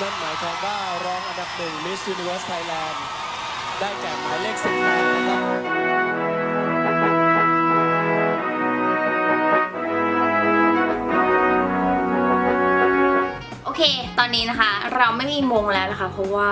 นั่นหมายความว่ารองอันดับหนึ่ง Miss Universe Thailand ได้แก่หมายเลข18นะครับโอเค ตอนนี้นะคะ เราไม่มีมงแล้วนะคะ เพราะว่า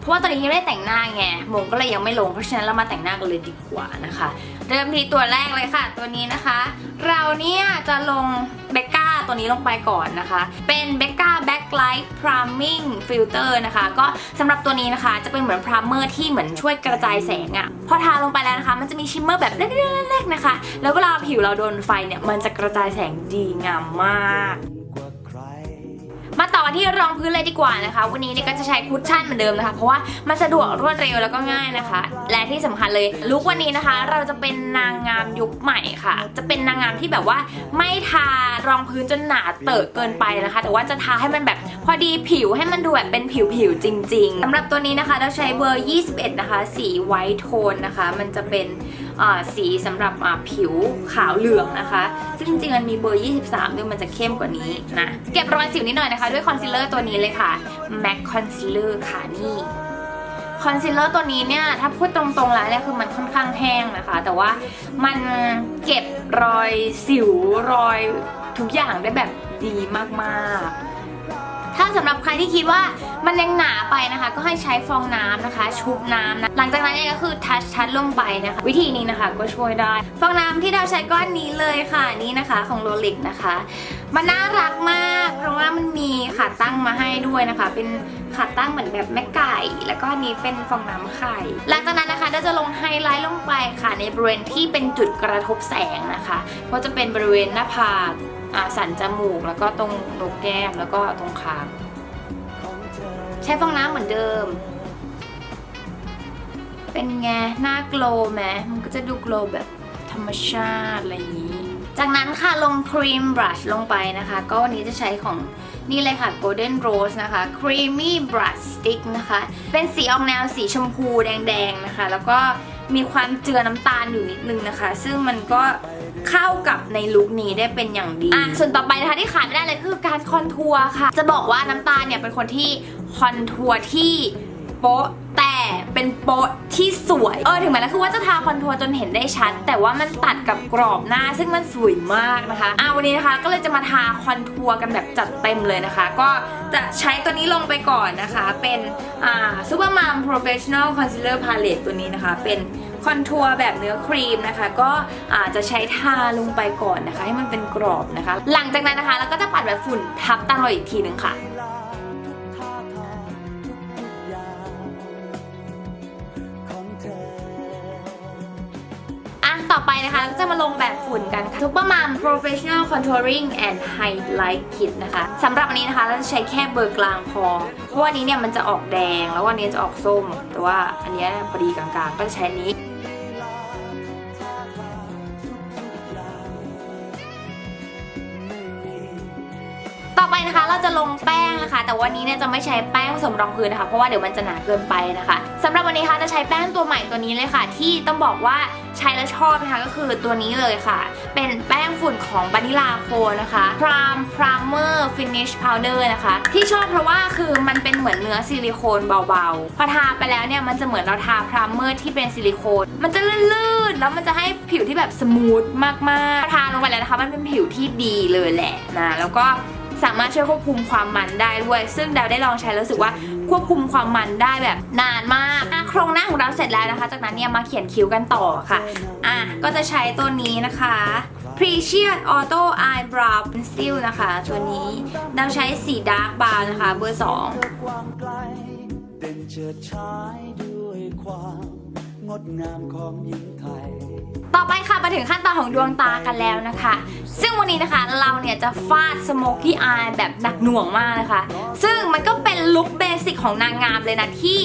เพราะว่าตอนนี้ยังไม่ได้แต่งหน้าไงมงก็เลยยังไม่ลงเพราะฉะนั้นเรามาแต่งหน้ากันเลยดีกว่านะคะ เริ่มที่ตัวแรกเลยค่ะ ตัวนี้นะคะ เราเนี่ยจะลงเบกก้าตัวนี้ลงไปก่อนนะคะ เป็นเบ กก้า Backlight Priming Filter นะคะ ก็สำหรับตัวนี้นะคะจะเป็นเหมือนพรามเมอร์ที่เหมือนช่วยกระจายแสงอะ่ะพอทาลงไปแล้วนะคะ มันจะมีชิมเมอร์แบบเล็กๆๆนะคะ แล้วเวลาผิวเราโดนไฟเนี่ย มันจะกระจายแสงดีงามมาก มาต่อกันที่รองพื้นเลยดีกว่านะคะ วันนี้เนี่ยก็จะใช้คุชชั่นเหมือนเดิมนะคะ เพราะว่ามันสะดวกรวดเร็วแล้วก็ง่ายนะคะ และที่สำคัญเลยลุควันนี้นะคะ เราจะเป็นนางงามยุคใหม่ค่ะ จะเป็นนางงามที่แบบว่าไม่ทารองพื้นจนหนาเตอะเกินไปนะคะ แต่ว่าจะทาให้มันแบบพอดีผิวให้มันดูแบบเป็นผิวผิวจริง ๆสำหรับตัวนี้นะคะเราใช้เบอร์ 21 นะคะ สีไวท์โทนนะคะ มันจะเป็นอ่าสีสำหรับผิวขาวเหลืองนะคะ ซึ่งจริงๆมันมีเบอร์ 23ด้วยมันจะเข้มกว่านี้นะเก็บรอยสิวนิดหน่อยนะคะด้วยคอนซีลเลอร์ตัวนี้เลยค่ะ MAC Concealer ค่ะนี่คอนซีลเลอร์ตัวนี้เนี่ย ถ้าพูดตรงๆแล้วเนี่ยคือมันค่อนข้างแห้งนะคะ แต่ว่ามันเก็บรอยสิวรอยทุกอย่างได้แบบดีมากๆ ถ้าสำหรับใครที่คิดว่ามันยังหนาไปนะคะ ก็ให้ใช้ฟองน้ำนะคะ ชุบน้ำนะ หลังจากนั้นเนี่ยก็คือทัชทัชลงไปนะคะ วิธีนี้นะคะก็ช่วยได้ ฟองน้ำที่เราใช้ก้อนนี้เลยค่ะนี่นะคะของโรลิกนะคะ มันน่ารักมาก เพราะว่ามันมีขาตั้งมาให้ด้วยนะคะ เป็นขาตั้งเหมือนแบบแม่ไก่ แล้วก็อันนี้เป็นฟองน้ำไข่ หลังจากนั้นนะคะเราจะลงไฮไลท์ลงไปค่ะในบริเวณที่เป็นจุดกระทบแสงนะคะ ก็จะเป็นบริเวณหน้าผากอ่าสันจมูก แล้วก็ตรงโหนกแก้มแล้วก็ตรงคางใช้ฟองน้ำเหมือนเดิม เป็นไงหน้าโกล์ไหมมันก็จะดูโกล์แบบธรรมชาติอะไรอย่างนี้ จากนั้นค่ะลงครีมบรัชลงไปนะคะ ก็วันนี้จะใช้ของนี่เลยค่ะ Golden Rose นะคะ Creamy Brush Stick นะคะ เป็นสีออกแนวสีชมพูแดงๆนะคะ แล้วก็มีความเจือน้ำตาลอยู่นิดนึงนะคะ ซึ่งมันก็เข้ากับในลุคนี้ได้เป็นอย่างดี อะ ส่วนต่อไปนะคะที่ขาดไม่ได้เลยก็คือการคอนทัวร์ค่ะ จะบอกว่าน้ำตาลเนี่ยเป็นคนที่คอนทัวร์ที่โป๊ะแต่ เป็นโป๊ะที่สวย เออถึงแม้แล้วคือว่าจะทาคอนทัวร์จนเห็นได้ชัด แต่ว่ามันตัดกับกรอบหน้าซึ่งมันสวยมากนะคะอะวันนี้นะคะก็เลยจะมาทาคอนทัวร์กันแบบจัดเต็มเลยนะคะ ก็จะใช้ตัวนี้ลงไปก่อนนะคะ เป็นอ่า Supermom Professional Concealer Palette ตัวนี้นะคะ เป็นคอนทัวร์แบบเนื้อครีมนะคะ ก็อาจจะใช้ทาลงไปก่อนนะคะ ให้มันเป็นกรอบนะคะ หลังจากนั้นนะคะเราก็จะปัดแบบฝุ่นทับตาเราอีกทีหนึ่งค่ะ นะคะเราก็จะมาลงแบบฝุ่นกันค่ะ Supermom Professional Contouring and Highlight Kit นะคะสำหรับอันนี้นะคะเราจะใช้แค่เบอร์กลางพอ เพราะว่าอันนี้เนี่ยมันจะออกแดง แล้ววันนี้จะออกส้ม แต่ว่าอันนี้พอดีกลางๆ ก็จะใช้นี้ต่อไปนะคะเราจะลงแป้งนะคะ แต่วันนี้เนี่ยจะไม่ใช้แป้งผสมรองพื้นนะคะ เพราะว่าเดี๋ยวมันจะหนาเกินไปนะคะสำหรับวันนี้คะจะใช้แป้งตัวใหม่ตัวนี้เลยค่ะ ที่ต้องบอกว่า ใช้แล้วชอบนะคะก็คือตัวนี้เลยค่ะ เป็นแป้งฝุ่นของบานิลาโคนะคะ Pram Primer Finish Powder นะคะ ที่ชอบเพราะว่าคือมันเป็นเหมือนเนื้อซิลิโคนเบาๆ พอทาไปแล้วเนี่ยมันจะเหมือนเราทาพรามเมอร์ที่เป็นซิลิโคน มันจะลื่นๆ แล้วมันจะให้ผิวที่แบบสมูทมากๆพอทาลงไปแล้วนะคะ มันเป็นผิวที่ดีเลยแหละนะ แล้วก็สามารถช่วยควบคุมความมันได้ด้วย ซึ่งดาวได้ลองใช้แล้วรู้สึกว่า ควบคุมความมันได้แบบนานมากอะโครงหน้าของเราเสร็จแล้วนะคะ จากนั้นเนี่ยมาเขียนคิ้วกันต่อค่ะอะก็จะใช้ตัวนี้นะคะ Precious Auto Eyebrow Pencil นะคะ ตัวนี้ดาใช้สี Dark Brown นะคะ เบอร์ 2เด่นเฉิดฉายด้วยความ งดงามของหญิงไทย ต่อไปค่ะมาถึงขั้นตอนของดวงตากันแล้วนะคะ ซึ่งวันนี้นะคะเราเนี่ยจะฟาดสโมกี้อายแบบหนักหน่วงมากนะคะ ซึ่งมันก็เป็นลุคเบสิกของนางงามเลยนะที่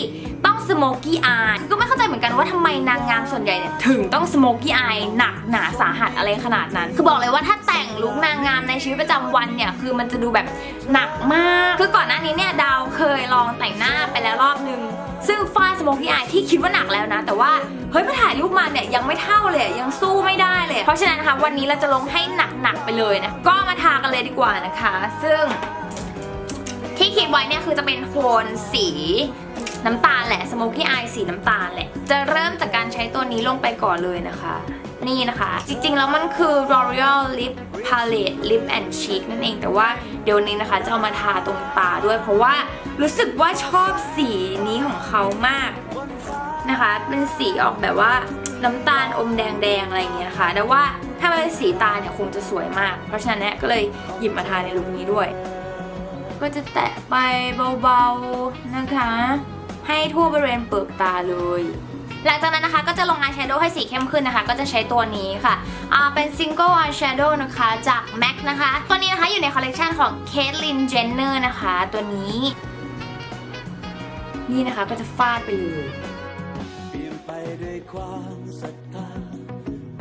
สโมกกี้อายก็ไม่เข้าใจเหมือนกันว่าทำไมนางงามส่วนใหญ่เนี่ยถึงต้องสโมกกี้อายหนักหนาสาหัสอะไรขนาดนั้น คือบอกเลยว่าถ้าแต่งลุคนางงามในชีวิตประจำวันเนี่ยคือมันจะดูแบบหนักมาก คือก่อนหน้านี้เนี่ยดาวเคยลองแต่งหน้าไปแล้วรอบนึงซึ่งฝ้ายสโมกี้อายที่คิดว่าหนักแล้วนะ แต่ว่าเฮ้ยมาถ่ายรูปมาเนี่ยยังไม่เท่าเลยยังสู้ไม่ได้เลย เพราะฉะนั้นนะคะวันนี้เราจะลงให้หนักๆไปเลยนะก็มาทากันเลยดีกว่านะคะ ซึ่ง ที่คิดไว้เนี่ยคือจะเป็นโทนสีน้ำตาลแหละ smoky eye สีน้ำตาลแหละ จะเริ่มจากการใช้ตัวนี้ลงไปก่อนเลยนะคะ นี่นะคะ จริงๆ แล้วมันคือ L'Oreal Lip Palette Lip and Cheek นั่นเอง แต่ว่าเดี๋ยวนี้นะคะจะเอามาทาตรงตาด้วย เพราะว่ารู้สึกว่าชอบสีนี้ของเขามากนะคะ เป็นสีออกแบบว่าน้ำตาลอมแดงๆ อะไรอย่างเงี้ยนะคะแต่ว่าถ้าเป็นสีตาเนี่ยคงจะสวยมาก เพราะฉะนั้นก็เลยหยิบมาทาในลุคนี้ด้วย ก็จะแตะไปเบาๆนะคะ ให้ทั่วบริเวณเปลือกตาเลย หลังจากนั้นนะคะก็จะลงอายแชโดว์ให้สีเข้มขึ้นนะคะ ก็จะใช้ตัวนี้ค่ะอ่าเป็น Single Eyeshadow นะคะจาก MAC นะคะ ตัวนี้นะคะอยู่ในคอลเลกชันของ Caitlyn Jenner นะคะ ตัวนี้ นี่นะคะก็จะฟาดไปเลยด้วยความศรัทธา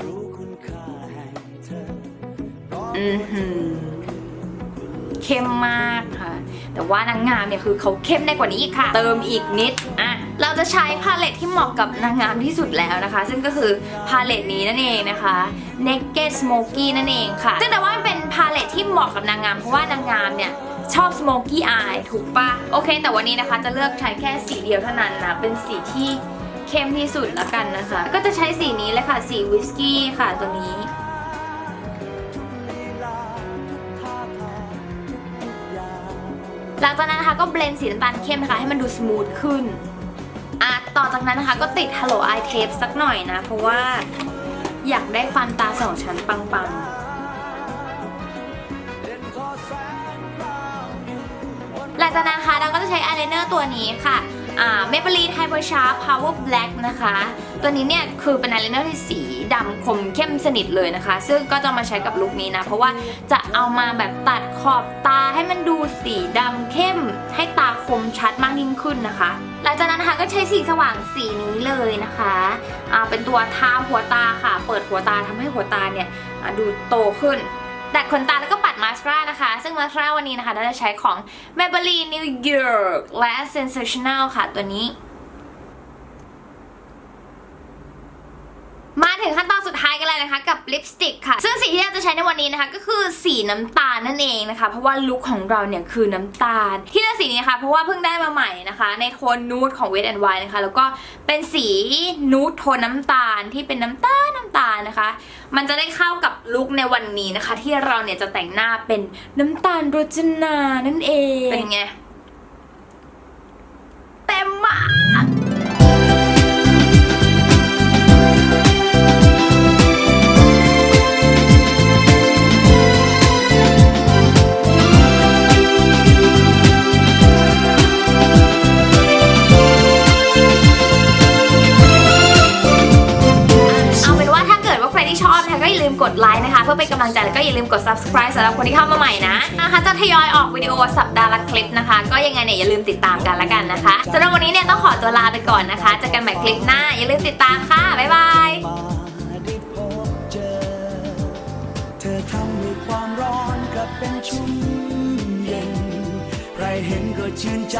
รู้คุณค่าแห่งเธออือหือเข้มมากค่ะ แต่ว่านางงามเนี่ยคือเขาเข้มได้กว่านี้อีกค่ะ เติมอีกนิดอะเราจะใช้พาเลตที่เหมาะกับนางงามที่สุดแล้วนะคะ ซึ่งก็คือพาเลตนี้นั่นเองนะคะ Naked Smoky นั่นเองค่ะ ซึ่งแต่ว่ามันเป็นพาเลตที่เหมาะกับนางงาม เพราะว่านางงามเนี่ยชอบ Smoky Eye ถูกปะโอเค แต่วันนี้นะคะจะเลือกใช้แค่สีเดียวเท่านั้นนะ เป็นสีที่เข้มที่สุดและกันนะคะ ก็จะใช้สีนี้เลยค่ะ สีวิสกี้ค่ะตัวนี้ หลังจากนั้นนะคะก็เบลนด์สีน้ำตาลเข้มนะคะให้มันดูสมูทขึ้นอะต่อจากนั้นนะคะก็ติด Hello Eye Tape สักหน่อยนะ เพราะว่าอยากได้ฟันตาสองชั้นปังๆหลังจากนั้นนะคะเราก็จะใช้อายไลเนอร์ตัวนี้ค่ะอ่า Maybelline Hyper Sharp Power Black นะคะ ตัวนี้เนี่ยคือเป็นอายไลเนอร์ที่สี ดำคมเข้มสนิทเลยนะคะ ซึ่งก็จะมาใช้กับลุคนี้นะ เพราะว่าจะเอามาแบบตัดขอบตาให้มันดูสีดำเข้ม ให้ตาคมชัดมากยิ่งขึ้นนะคะ หลังจากนั้นนะคะก็ใช้สีสว่างสีนี้เลยนะคะอ่าเป็นตัวทาหัวตาค่ะ เปิดหัวตาทำให้หัวตาเนี่ยดูโตขึ้นดัดขนตาแล้วก็ปัดมาสคาร่านะคะ ซึ่งมาสคาร่าวันนี้นะคะเราจะใช้ของ Maybelline New York และ Sensational ค่ะตัวนี้ มาถึงขั้นตอนสุดท้ายกันเลยนะคะกับ ลิปสติกค่ะ ซึ่งสีที่เราจะใช้ในวันนี้นะคะ ก็คือสีน้ำตาลนั่นเองนะคะ เพราะว่าลุคของเราเนี่ยคือน้ำตาล ที่เลือกสีนี้นะคะเพราะว่าเพิ่งได้มาใหม่นะคะ ในโทนนูดของ Wet n Wild นะคะ แล้วก็เป็นสีนูดโทนน้ำตาลที่เป็นน้ำตาลน้ำตาลนะคะ มันจะได้เข้ากับลุคในวันนี้นะคะ ที่เราเนี่ยจะแต่งหน้าเป็นน้ำตาลรจนานั่นเองเป็นไงเต็มมาก พื่อเป็นกำลังใจแล้วก็อย่าลืมกด subscribe สำหรับคนที่เข้ามาใหม่นะนะคะจะทยอยออกวิดีโอสัปดาห์ละคลิปนะคะ ก็ยังไงเนี่ยอย่าลืมติดตามกันละกันนะคะสำหรับวันนี้เนี่ยต้องขอตัวลาไปก่อนนะคะเจอกันใหม่คลิปหน้า อย่าลืมติดตามค่ะบ๊ายบายเธอทำให้ความร้อนกลับเป็นชุ่มเย็น ใครเห็นก็ชื่นใจ